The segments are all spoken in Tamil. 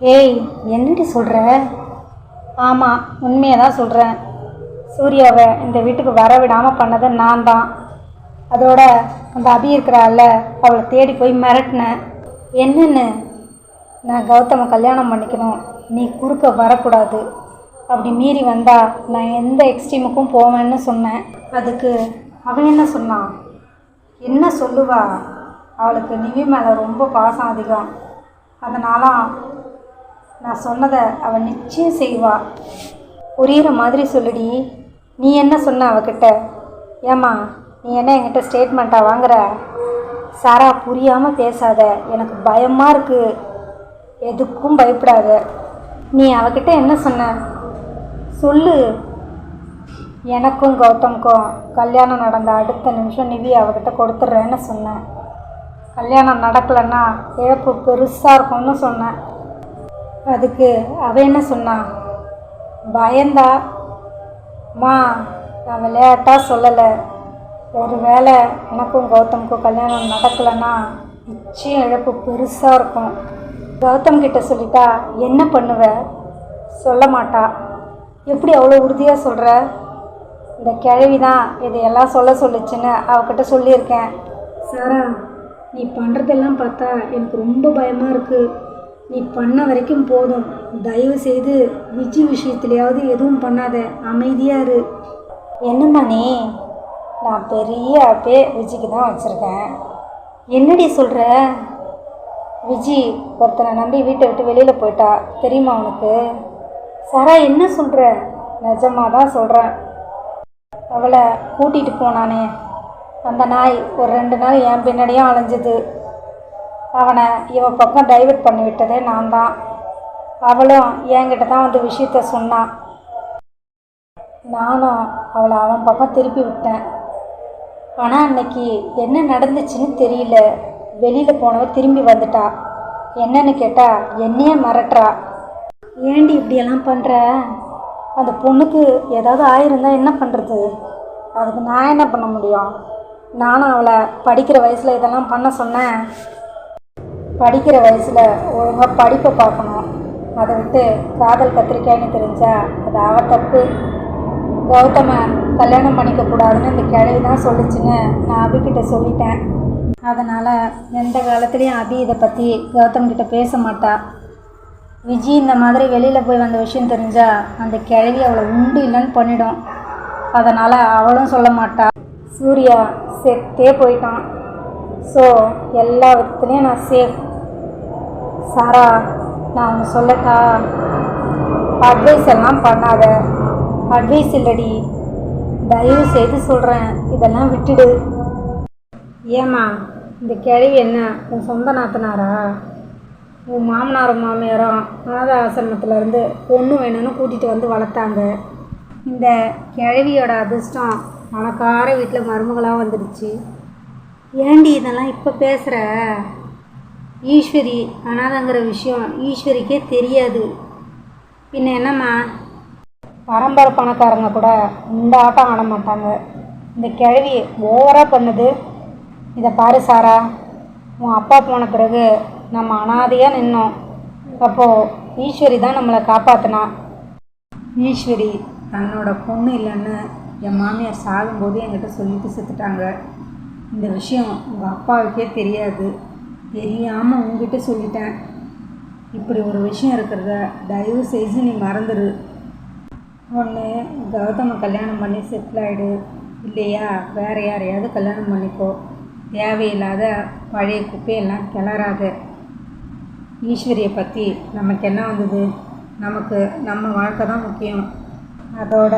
ஏய் என்னடி சொல்கிற ஆமாம் உண்மையை தான் சொல்கிறேன் சூர்யாவை இந்த வீட்டுக்கு வர விடாமல் பண்ணது நான் தான் அதோட அந்த அபி இருக்கிறாள் அவளை தேடி போய் மிரட்டினேன். என்னென்னு? நான் கௌதமை கல்யாணம் பண்ணிக்கணும். நீ குறுக்க வரக்கூடாது. அப்படி மீறி வந்தா நான் எந்த எக்ஸ்ட்ரீமுக்கும் போவேன்னு சொன்னேன். அதுக்கு அவன் என்ன சொன்னான்? என்ன சொல்லுவா? அவளுக்கு நிவி மேலே ரொம்ப பாசம் அதிகம். அதனால நான் சொன்னதை அவள் நிச்சயம் செய்வா. புரிகிற மாதிரி சொல்லுடி. நீ என்ன சொன்ன அவகிட்ட? ஏம்மா நீ என்ன என்கிட்ட ஸ்டேட்மெண்ட்டாக வாங்குற? சாரா புரியாமல் பேசாத. எனக்கு பயமாக இருக்குது எதுக்கும் பயப்படாத. நீ அவகிட்ட என்ன சொன்ன? சொல்லு. எனக்கும் கௌதம்க்கும் கல்யாணம் நடந்த அடுத்த நிமிஷம் நிவி அவகிட்ட கொடுத்துட்றேன்னு சொன்னேன் கல்யாணம் நடக்கலைன்னா இழப்பு பெருசாக இருக்கும்னு சொன்னேன் அதுக்கு அவ என்ன சொன்னான் பயந்தா? அம்மா நான் விளையாட்டாக சொல்லலை. ஒரு வேளை எனக்கும் கௌதமுக்கும் கல்யாணம் நடக்கலைன்னா நிச்சயம் இழப்பு பெருசாக இருக்கும். கௌதம் கிட்ட சொல்லிட்டா என்ன பண்ணுவ? சொல்ல மாட்டா. எப்படி அவ்வளோ உறுதியாக சொல்கிற இந்த கிழவி தான் இதையெல்லாம் சொல்ல சொல்லுச்சுன்னு அவகிட்ட சொல்லியிருக்கேன். சாரா நீ பண்ணுறதெல்லாம் பார்த்தா எனக்கு ரொம்ப பயமாக இருக்குது நீ பண்ண வரைக்கும் போதும். தயவு செய்து விஜி விஷயத்துலையாவது எதுவும் பண்ணாத. அமைதியாக இரு. என்னம்மா நீ? நான் பெரிய அப்பே விஜிக்கு தான் வச்சுருக்கேன். என்னடி சொல்கிற விஜி ஒருத்தனை நம்பி வீட்டை விட்டு வெளியில் போயிட்டா தெரியுமா உனக்கு? சாரா என்ன சொல்கிற நிஜமாக தான் சொல்கிறேன் அவளை கூட்டிகிட்டு போனானே. அந்த நாய் ஒரு ரெண்டு நாள் என் பின்னாடியும் அலைஞ்சுது. அவனை இவன் பக்கம் டைவெர்ட் பண்ணி விட்டதே நான் தான் அவளும் என்கிட்ட தான் வந்து விஷயத்த சொன்னான் நானும் அவளை அவன் பக்கம் திருப்பி விட்டேன். ஆனால் அன்னைக்கு என்ன நடந்துச்சுன்னு தெரியல. வெளியில் போனவ திரும்பி வந்துட்டா. என்னன்னு கேட்டால் என்னையே மிரட்டுறா. ஏண்டி இப்படியெல்லாம் பண்ணுற அந்த பொண்ணுக்கு ஏதாவது ஆயிருந்தா என்ன பண்ணுறது அதுக்கு நான் என்ன பண்ண முடியும்? நானும் அவளை படிக்கிற வயசில் இதெல்லாம் பண்ண சொன்னேன். படிக்கிற வயசில் ஒழுங்காக படிப்பை பார்க்கணும். அதை விட்டு காதல் கத்திரிக்காய்னு தெரிஞ்சா அது அவ தப்பு. கௌதம கல்யாணம் பண்ணிக்க கூடாதுன்னு இந்த கிழவி தான் சொல்லுச்சுன்னு நான் அபிக்கிட்ட சொல்லிட்டேன். அதனால் எந்த காலத்துலேயும் அபி இதை பற்றி கௌதம் கிட்ட பேச மாட்டா. விஜி இந்த மாதிரி வெளியில் போய் வந்த விஷயம் தெரிஞ்சால் அந்த கிழவி அவளை உண்டு இல்லைன்னு பண்ணிடும். அதனால் அவளும் சொல்ல மாட்டா. சூர்யா செத்தே போயிட்டான். ஸோ எல்லா விதத்துலேயும் நான் சேஃப் சாரா நான் ஒன்று சொல்லட்டா? அட்வைஸ் எல்லாம் பண்ணாத. அட்வைஸ் இல்லடி. தயவு செய்து சொல்கிறேன் இதெல்லாம் விட்டுடு. ஏம்மா இந்த கிழவி என்ன? உன் சொந்த நாத்தனாரா? உன் மாமனாரும் மாமியாரும் அநாத ஆசிரமத்துல இருந்து பொண்ணு வேணும்னு கூட்டிகிட்டு வந்து வளர்த்தாங்க. இந்த கிழவியோட அதிர்ஷ்டம் பணக்கார வீட்டில் மருமகளாக வந்துடுச்சு. ஏண்டி இதெல்லாம் இப்போ பேசுகிற ஈஸ்வரி அனாதங்கிற விஷயம் ஈஸ்வரிக்கே தெரியாது. பின்ன என்னம்மா? பரம்பரை பணக்காரங்க கூட இந்த ஆட்டம் ஆட மாட்டாங்க. இந்த கிழவி ஓவராக பண்ணுது. இதை பாரு சாரா உன் அப்பா போன பிறகு நம்ம அனாதையாக நின்னோம். அப்போது ஈஸ்வரி தான் நம்மளை காப்பாற்றினா ஈஸ்வரி தன்னோட பொண்ணு இல்லைன்னு என் மாமியார் சாகும்போது என்கிட்ட சொல்லிட்டு செத்துட்டாங்க. இந்த விஷயம் உங்கள் அப்பாவுக்கே தெரியாது. தெரியாமல் உங்ககிட்ட சொல்லிட்டேன். இப்படி ஒரு விஷயம் இருக்கிறத தயவு செய்து நீ மறந்துடு ஒன்று கௌதம கல்யாணம் பண்ணி செட்டில் ஆகிடு இல்லையா? வேறு யாரையாவது கல்யாணம் பண்ணிக்கோ. தேவையில்லாத பழைய குப்பையெல்லாம் கிளறாத. ஈஸ்வரியை பற்றி நமக்கு என்ன வந்தது? நமக்கு நம்ம வாழ்க்கை தான் முக்கியம். அதோட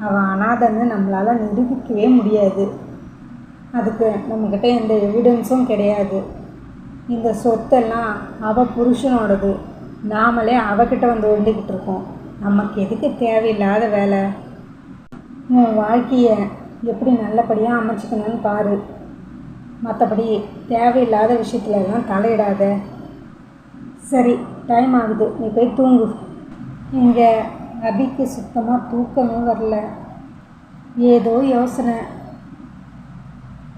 அவன் அனாதன்னு நம்மளால் நிரூபிக்கவே முடியாது. அதுக்கு நம்மக்கிட்ட எந்த எவிடன்ஸும் கிடையாது. இந்த சொத்தெல்லாம் அவள் புருஷனோடது. நாமளே அவகிட்ட வந்து ஒண்டிக்கிட்டு இருக்கோம். நமக்கு எதுக்கு தேவையில்லாத வேலை? உன் வாழ்க்கையை எப்படி நல்லபடியாக அமைச்சிக்கணும்னு பாரு. மற்றபடி தேவையில்லாத விஷயத்துல எல்லாம் தலையிடாத. சரி டைம் ஆகுது. நீ போய் தூங்கு. இங்கே அபிக்கு சுத்தமாக தூக்கமே வரல. ஏதோ யோசனை.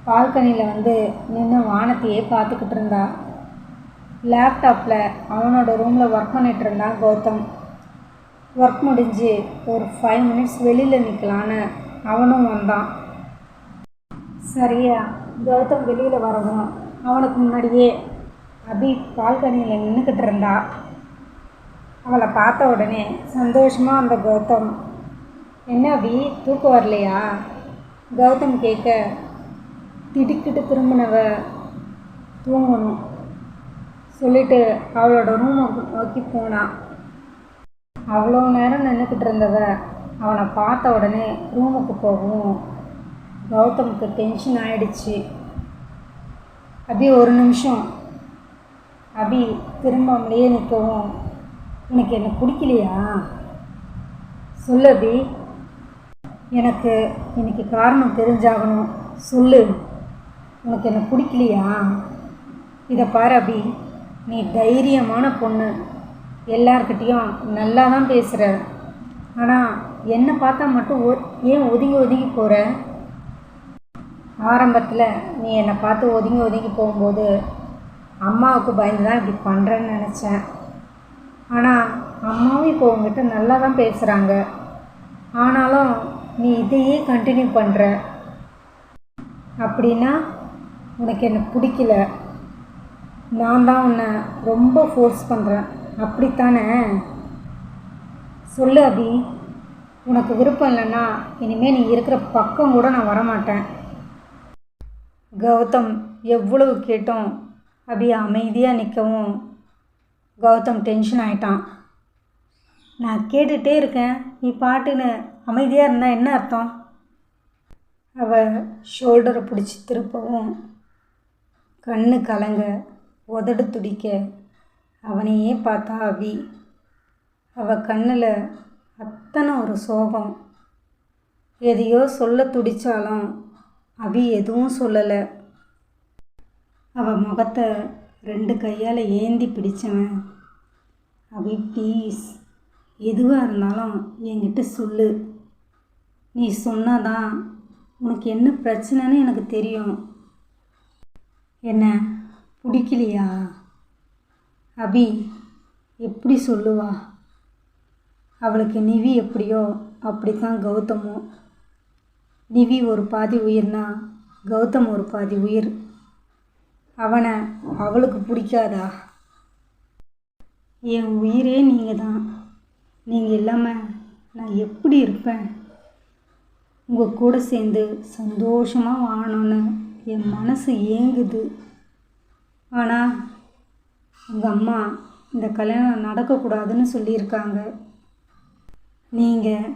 பால்கனியில் வந்து நின்று வானத்தையே பார்த்துக்கிட்டு இருந்தா. லேப்டாப்பில் அவனோட ரூமில் ஒர்க் பண்ணிட்டு இருந்தான் கௌதம். ஒர்க் முடிஞ்சு ஒரு ஃபைவ் மினிட்ஸ் வெளியில் நிற்கலான்னு அவனும் வந்தான். சரியா கௌதம் வெளியில் வரவும் அவனுக்கு முன்னாடியே அபி பால்கனியில் நின்றுக்கிட்டு இருந்தா. அவளை பார்த்த உடனே சந்தோஷமாக அந்த கௌதம் என்ன அபி தூக்கம் வரலையா? கௌதம் கேட்க திடுக்கிட்டு திரும்பினவ தூங்கணும். சொல்லிட்டு அவளோட ரூமை நோக்கி போனான் அவ்வளோ நேரம் நின்றுக்கிட்டு இருந்தவ அவனை பார்த்த உடனே ரூமுக்கு போகவும் கௌதமுக்கு டென்ஷன் ஆயிடுச்சு. அபி ஒரு நிமிஷம். அபி திரும்பாமலேயே நிற்கவும் உனக்கு என்ன பிடிக்கலையா? சொல்லு அபி. எனக்கு இன்னைக்கு காரணம் தெரிஞ்சாகணும். சொல்லு. உனக்கு என்ன பிடிக்கலையா? இதை பாரு அபி. நீ தைரியமான பொண்ணு. எல்லார்கிட்டேயும் நல்லா தான் பேசுகிற ஆனால் என்னை பார்த்தா மட்டும் ஒ ஏன் ஒதுங்கி ஒதுங்கி போகிற ஆரம்பத்தில் நீ என்னை பார்த்து ஒதுங்கி ஒதுங்கி போகும்போது அம்மாவுக்கு பயந்து தான் இப்படி பண்ணுறேன்னு நினச்சேன். ஆனால் அம்மாவும் இப்போ உங்ககிட்ட நல்லா தான் பேசுகிறாங்க ஆனாலும் நீ இதையே கண்டினியூ பண்ணுற அப்படின்னா உனக்கு என்ன பிடிக்கல. நான் தான் உன்னை ரொம்ப ஃபோர்ஸ் பண்ணுறேன் அப்படித்தானே? சொல்லு அபி. உனக்கு விருப்பம் இல்லைன்னா இனிமேல் நீ இருக்கிற பக்கம் கூட நான் வரமாட்டேன். கௌதம் எவ்வளவு கேட்டோம். அபி அமைதியாக நிற்கவும் கௌதம் டென்ஷன் ஆயிட்டான். நான் கேட்டுகிட்டே இருக்கேன். நீ பாட்டுன்னு அமைதியாக இருந்தால் என்ன அர்த்தம்? அவள் ஷோல்டரை பிடிச்சி திருப்பவும் கண்ணு கலங்க உதடு துடிக்க அவனையே பார்த்தா அபி அவ கண்ணில் அத்தனை ஒரு சோகம். எதையோ சொல்ல துடித்தாலும் அபி எதுவும் சொல்லலை. அவள் முகத்தை ரெண்டு கையால் ஏந்தி பிடிச்சவன். அபி ப்ளீஸ் எதுவாக இருந்தாலும் என்கிட்ட சொல்லு. நீ சொன்னாதான் உனக்கு என்ன பிரச்சனைன்னு எனக்கு தெரியும். என்ன? பிடிக்கலையா? அபி எப்படி சொல்லுவா? அவளுக்கு நிவி எப்படியோ அப்படித்தான் கௌதமும் நிவி ஒரு பாதி உயிர்னா கௌதம் ஒரு பாதி உயிர். அவனை அவளுக்கு பிடிக்காதா? என் உயிரே நீங்கள் தான் நீங்கள் இல்லாமல் நான் எப்படி இருப்பேன்? உங்கள் கூட சேர்ந்து சந்தோஷமாக வாழணும்னு என் மனசு ஏங்குது. ஆனால் உங்கள் அம்மா இந்த கல்யாணம் நடக்கக்கூடாதுன்னு சொல்லியிருக்காங்க. நீங்கள்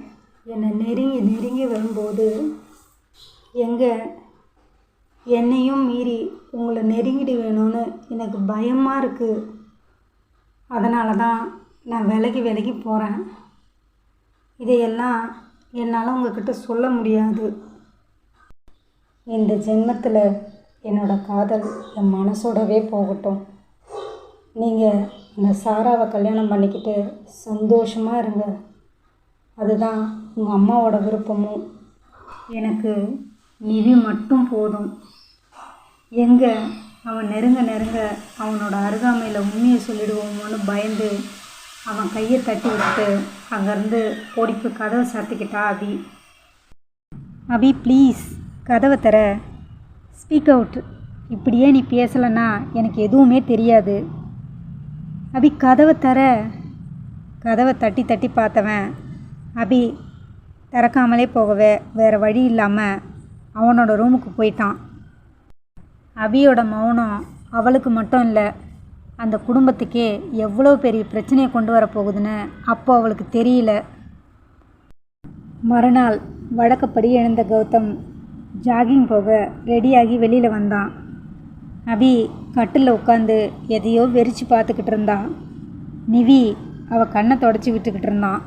என்னை நெருங்கி நெருங்கி வரும்போது எங்கே என்னையும் மீறி உங்களை நெருங்கிடு வேணும்னு எனக்கு பயமாக இருக்குது அதனால தான் நான் விலகி விலகி போகிறேன் இதையெல்லாம் என்னால் உங்ககிட்ட சொல்ல முடியாது. இந்த ஜென்மத்தில் என்னோட காதல் என் மனசோடவே போகட்டும். நீங்கள் இந்த சாராவை கல்யாணம் பண்ணிக்கிட்டு சந்தோஷமாக இருங்க. அதுதான் உங்கள் அம்மாவோட விருப்பமும். எனக்கு நிவி மட்டும் போதும். எங்கே அவன் நெருங்க நெருங்க அவனோட அருகாமையில் உண்மையை சொல்லிடுவோமோன்னு பயந்து அவன் கையை தட்டி விட்டு அங்கேருந்து ஓடிப்பு கதவை சாத்திக்கிட்டா அபி. அபி ப்ளீஸ் கதவை தர. ஸ்பீக் அவுட் இப்படியே நீ பேசலைன்னா எனக்கு எதுவுமே தெரியாது. அபி கதவை தர. கதவை தட்டி தட்டி பார்த்தவன் அபி திறக்காமலே போகவே வேறு வழி இல்லாமல் அவனோட ரூமுக்கு போயிட்டான். அபியோட மௌனம் அவளுக்கு மட்டும் இல்லை அந்த குடும்பத்துக்கே எவ்வளோ பெரிய பிரச்சனையை கொண்டு வர போகுதுன்னு அப்போ அவளுக்கு தெரியல. மறுநாள் வழக்கப்படி எழுந்த கௌதம் ஜாகிங் போக ரெடியாகி வெளியில் வந்தான். அபி கட்டில் உட்காந்து எதையோ வெறிச்சு பார்த்துக்கிட்டு இருந்தா. நிவி அவள் கண்ணை தொடச்சி விட்டுக்கிட்டு இருந்தான்